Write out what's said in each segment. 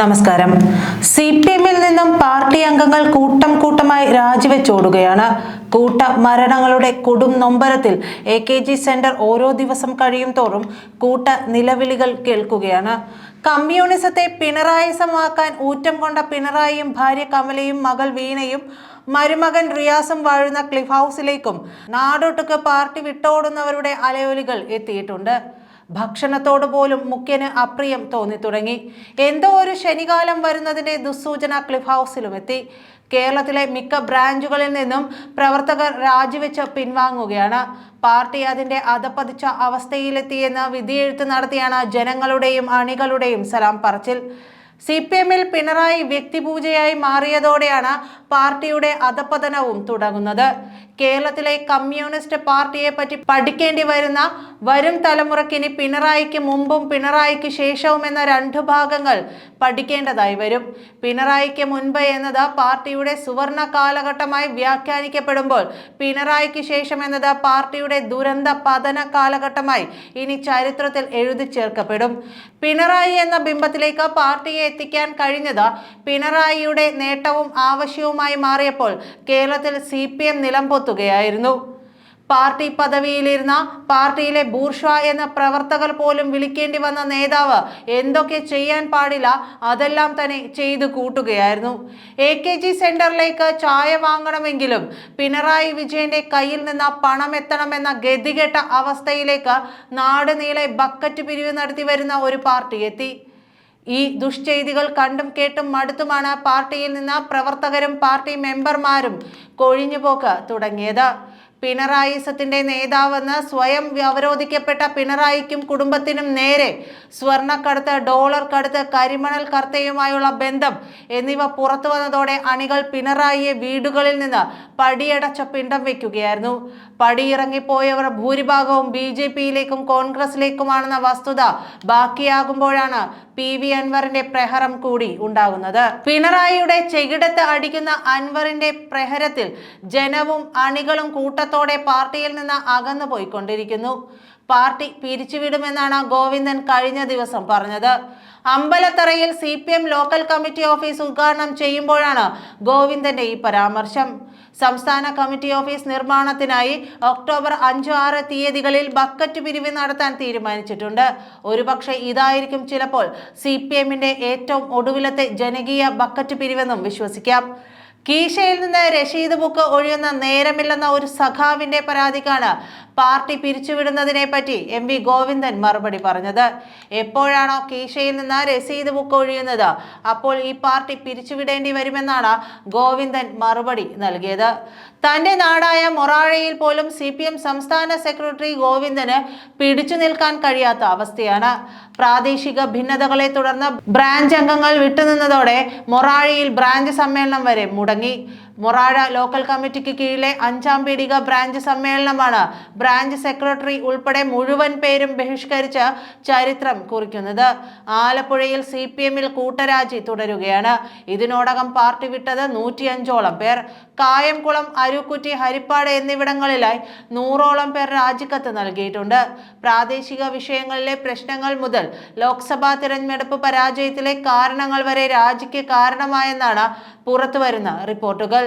നമസ്കാരം. C P എമ്മിൽ നിന്നും പാർട്ടി അംഗങ്ങൾ കൂട്ടം കൂട്ടമായി രാജിവെച്ചോടുകയാണ്. കൂട്ട മരണങ്ങളുടെ കൊടും നൊമ്പരത്തിൽ എ കെ ജി സെന്റർ ഓരോ ദിവസം കഴിയും തോറും കൂട്ട നിലവിളികൾ കേൾക്കുകയാണ്. കമ്മ്യൂണിസത്തെ പിണറായിസമാക്കാൻ ഊറ്റം കൊണ്ട പിണറായിയും ഭാര്യ കമലയും മകൾ വീണയും മരുമകൻ റിയാസും വാഴുന്ന ക്ലിഫ് ഹൗസിലേക്കും നാടൊട്ടുക്ക് പാർട്ടി വിട്ടോടുന്നവരുടെ അലയൊലികൾ എത്തിയിട്ടുണ്ട്. ഭക്ഷണത്തോട് പോലും മുഖ്യന് അപ്രിയം തോന്നി തുടങ്ങി. എന്തോ ഒരു ശനികാലം വരുന്നതിന്റെ ദുസ്സൂചന ക്ലിഫ് ഹൗസിലും എത്തി. കേരളത്തിലെ മിക്ക ബ്രാഞ്ചുകളിൽ നിന്നും പ്രവർത്തകർ രാജിവെച്ച് പിൻവാങ്ങുകയാണ്. പാർട്ടി അതിന്റെ അധപ്പതിച്ച അവസ്ഥയിലെത്തിയെന്ന് വിധിയെഴുത്ത് നടത്തിയാണ് ജനങ്ങളുടെയും അണികളുടെയും സലാം പറച്ചിൽ. സി പി എമ്മിൽ പിണറായി വ്യക്തിപൂജയായി മാറിയതോടെയാണ് പാർട്ടിയുടെ അധപതനവും തുടങ്ങുന്നത്. കേരളത്തിലെ കമ്മ്യൂണിസ്റ്റ് പാർട്ടിയെ പറ്റി പഠിക്കേണ്ടി വരുന്ന വരും തലമുറക്കിനി പിണറായിക്ക് മുമ്പും പിണറായിക്ക് ശേഷവും എന്ന രണ്ട് ഭാഗങ്ങൾ പഠിക്കേണ്ടതായി വരും. പിണറായിക്ക് മുൻപ് എന്നത് പാർട്ടിയുടെ സുവർണ കാലഘട്ടമായി വ്യാഖ്യാനിക്കപ്പെടുമ്പോൾ പിണറായിക്ക് ശേഷം എന്നത് പാർട്ടിയുടെ ദുരന്ത പതന കാലഘട്ടമായി ഇനി ചരിത്രത്തിൽ എഴുതി ചേർക്കപ്പെടും. പിണറായി എന്ന ബിംബത്തിലേക്ക് പാർട്ടിയെ എത്തിക്കാൻ കഴിഞ്ഞത് പിണറായിയുടെ നേട്ടവും ആവശ്യവുമായി മാറിയപ്പോൾ കേരളത്തിൽ സി പി എം നിലംപൊത്തുകയായിരുന്നു പാർട്ടി പദവിയിലിരുന്ന പാർട്ടിയിലെ ബൂർഷ എന്ന പ്രവർത്തകർ പോലും വിളിക്കേണ്ടി വന്ന നേതാവ് എന്തൊക്കെ ചെയ്യാൻ പാടില്ല അതെല്ലാം തന്നെ ചെയ്തു കൂട്ടുകയായിരുന്നു. എ കെ ജി സെന്ററിലേക്ക് ചായ വാങ്ങണമെങ്കിലും പിണറായി വിജയന്റെ കയ്യിൽ നിന്ന് പണം എത്തണമെന്ന ഗതികെട്ട അവസ്ഥയിലേക്ക് നാടുനീളെ ബക്കറ്റ് പിരിവ് നടത്തി വരുന്ന ഒരു പാർട്ടി എത്തി. ഈ ദുഷ്ചെയ്തികൾ കണ്ടും കേട്ടും മടുത്തുമാണ് പാർട്ടിയിൽ നിന്ന് പ്രവർത്തകരും പാർട്ടി മെമ്പർമാരും കൊഴിഞ്ഞുപോക്ക് തുടങ്ങിയത്. പിണറായിസത്തിന്റെ നേതാവെന്ന് സ്വയം അവരോധിക്കപ്പെട്ട പിണറായിക്കും കുടുംബത്തിനും നേരെ സ്വർണക്കടത്ത് ഡോളർ കടത്ത് കരിമണൽ കർത്തയുമായുള്ള ബന്ധം എന്നിവ പുറത്തു വന്നതോടെ അണികൾ പിണറായിയെ വീടുകളിൽ നിന്ന് പടിയടച്ച പിണ്ടം വയ്ക്കുകയായിരുന്നു പടിയിറങ്ങിപ്പോയവർ ഭൂരിഭാഗവും ബി ജെ പിയിലേക്കും കോൺഗ്രസിലേക്കുമാണെന്ന വസ്തുത ബാക്കിയാകുമ്പോഴാണ് പി വി അൻവറിന്റെ പ്രഹരം കൂടി ഉണ്ടാകുന്നത്. പിണറായിയുടെ ചെകിടത്ത് അടിക്കുന്ന അൻവറിന്റെ പ്രഹരത്തിൽ ജനവും അണികളും കൂട്ടത്തോടെ പാർട്ടിയിൽ നിന്ന് അകന്നു പോയിക്കൊണ്ടിരിക്കുന്നു. പാർട്ടി പിരിച്ചുവിടുമെന്നാണ് ഗോവിന്ദൻ കഴിഞ്ഞ ദിവസം പറഞ്ഞത്. അമ്പലത്തറയിൽ സി ലോക്കൽ കമ്മിറ്റി ഓഫീസ് ഉദ്ഘാടനം ചെയ്യുമ്പോഴാണ് ഗോവിന്ദന്റെ ഈ പരാമർശം. സംസ്ഥാന കമ്മിറ്റി ഓഫീസ് നിർമ്മാണത്തിനായി ഒക്ടോബർ അഞ്ച് ആറ് തീയതികളിൽ ബക്കറ്റ് പിരിവ് നടത്താൻ തീരുമാനിച്ചിട്ടുണ്ട്. ഒരുപക്ഷെ ഇതായിരിക്കും ചിലപ്പോൾ സി ഏറ്റവും ഒടുവിലത്തെ ജനകീയ ബക്കറ്റ് പിരിവെന്നും വിശ്വസിക്കാം. കീശയിൽ നിന്ന് രശീദ് ബുക്ക് ഒഴിയുന്ന നേരമില്ലെന്ന ഒരു സഖാവിന്റെ പരാതിക്കാണ് പാർട്ടി പിരിച്ചുവിടുന്നതിനെ പറ്റി എം വി ഗോവിന്ദൻ മറുപടി പറഞ്ഞത്. എപ്പോഴാണോ കീശയിൽ നിന്ന് രസീത് ബുക്ക് ഒഴിയുന്നത് അപ്പോൾ ഈ പാർട്ടി പിരിച്ചുവിടേണ്ടി വരുമെന്നാണ് ഗോവിന്ദൻ മറുപടി നൽകിയത്. തന്റെ നാടായ മൊറാഴയിൽ പോലും സി പി എം സംസ്ഥാന സെക്രട്ടറി ഗോവിന്ദന് പിടിച്ചു നിൽക്കാൻ കഴിയാത്ത അവസ്ഥയാണ്. പ്രാദേശിക ഭിന്നതകളെ തുടർന്ന് ബ്രാഞ്ച് അംഗങ്ങൾ വിട്ടുനിന്നതോടെ മൊറാഴയിൽ ബ്രാഞ്ച് സമ്മേളനം വരെ മുടങ്ങി. തുടങ്ങി മൊറാഴ ലോക്കൽ കമ്മിറ്റിക്ക് കീഴിലെ അഞ്ചാം പീടിക ബ്രാഞ്ച് സമ്മേളനമാണ് ബ്രാഞ്ച് സെക്രട്ടറി ഉൾപ്പെടെ മുഴുവൻ പേരും ബഹിഷ്കരിച്ച് ചരിത്രം കുറിക്കുന്നത്. ആലപ്പുഴയിൽ സി പി എമ്മിൽ കൂട്ടരാജി തുടരുകയാണ്. ഇതിനോടകം പാർട്ടി വിട്ടത് നൂറ്റിയഞ്ചോളം പേർ. കായംകുളം അരുക്കുറ്റി ഹരിപ്പാട് എന്നിവിടങ്ങളിലായി നൂറോളം പേർ രാജിക്കത്ത് നൽകിയിട്ടുണ്ട്. പ്രാദേശിക വിഷയങ്ങളിലെ പ്രശ്നങ്ങൾ മുതൽ ലോക്സഭാ തിരഞ്ഞെടുപ്പ് പരാജയത്തിലെ കാരണങ്ങൾ വരെ രാജിക്ക് കാരണമായെന്നാണ് പുറത്തുവരുന്ന റിപ്പോർട്ടുകൾ.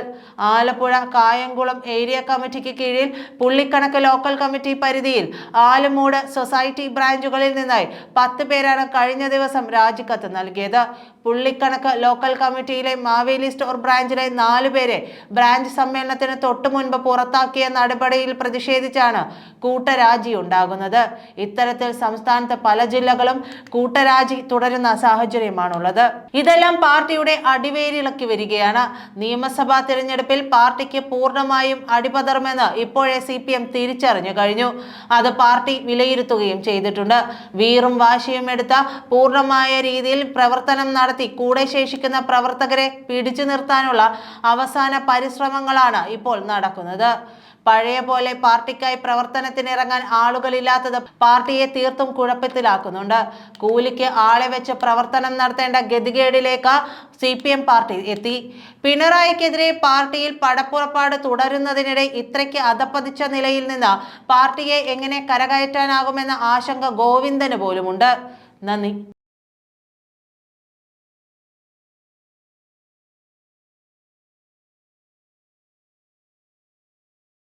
ആലപ്പുഴ കായംകുളം ഏരിയ കമ്മിറ്റിക്ക് കീഴിൽ പുള്ളിക്കണക്ക് ലോക്കൽ കമ്മിറ്റി പരിധിയിൽ ആലുമൂട് സൊസൈറ്റി ബ്രാഞ്ചുകളിൽ നിന്നായി പത്ത് പേരാണ് കഴിഞ്ഞ ദിവസം രാജിക്കത്ത് നൽകിയത്. പുള്ളിക്കണക്ക് ലോക്കൽ കമ്മിറ്റിയിലെ മാവേലി സ്റ്റോർ ബ്രാഞ്ചിലെ നാലു പേരെ ബ്രാഞ്ച് സമ്മേളനത്തിന് തൊട്ടു മുൻപ് പുറത്താക്കിയ നടപടിയിൽ പ്രതിഷേധിച്ചാണ് കൂട്ടരാജി ഉണ്ടാകുന്നത്. ഇത്തരത്തിൽ സംസ്ഥാനത്ത് പല ജില്ലകളും കൂട്ടരാജി തുടരുന്ന സാഹചര്യമാണുള്ളത്. ഇതെല്ലാം പാർട്ടിയുടെ അടിവേരിളക്കി വരികയാണ്. നിയമസഭാ തിരഞ്ഞെടുപ്പിൽ പാർട്ടിക്ക് പൂർണമായും അടിപതറുമെന്ന് ഇപ്പോഴേ സി പി എം തിരിച്ചറിഞ്ഞു കഴിഞ്ഞു. അത് പാർട്ടി വിലയിരുത്തുകയും ചെയ്തിട്ടുണ്ട്. വീറും വാശിയും എടുത്ത പൂർണമായ രീതിയിൽ പ്രവർത്തനം നടത്തി കൂടെ ശേഷിക്കുന്ന പ്രവർത്തകരെ പിടിച്ചു നിർത്താനുള്ള അവസാന പരിശ്രമങ്ങളാണ് ഇപ്പോൾ നടക്കുന്നത്. പഴയ പോലെ പാർട്ടിക്കായി പ്രവർത്തനത്തിനിറങ്ങാൻ ആളുകളില്ലാത്തത് പാർട്ടിയെ തീർത്തും കുഴപ്പത്തിലാക്കുന്നുണ്ട്. കൂലിക്ക് ആളെ വെച്ച് പ്രവർത്തനം നടത്തേണ്ട ഗതികേടിലേക്ക് സി പി എം പാർട്ടി എത്തി. പിണറായിക്കെതിരെ പാർട്ടിയിൽ പടപ്പുറപ്പാട് തുടരുന്നതിനിടെ ഇത്രയ്ക്ക് അധപ്പതിച്ച നിലയിൽ നിന്ന് പാർട്ടിയെ എങ്ങനെ കരകയറ്റാനാകുമെന്ന ആശങ്ക ഗോവിന്ദന് പോലുമുണ്ട്. നന്ദി.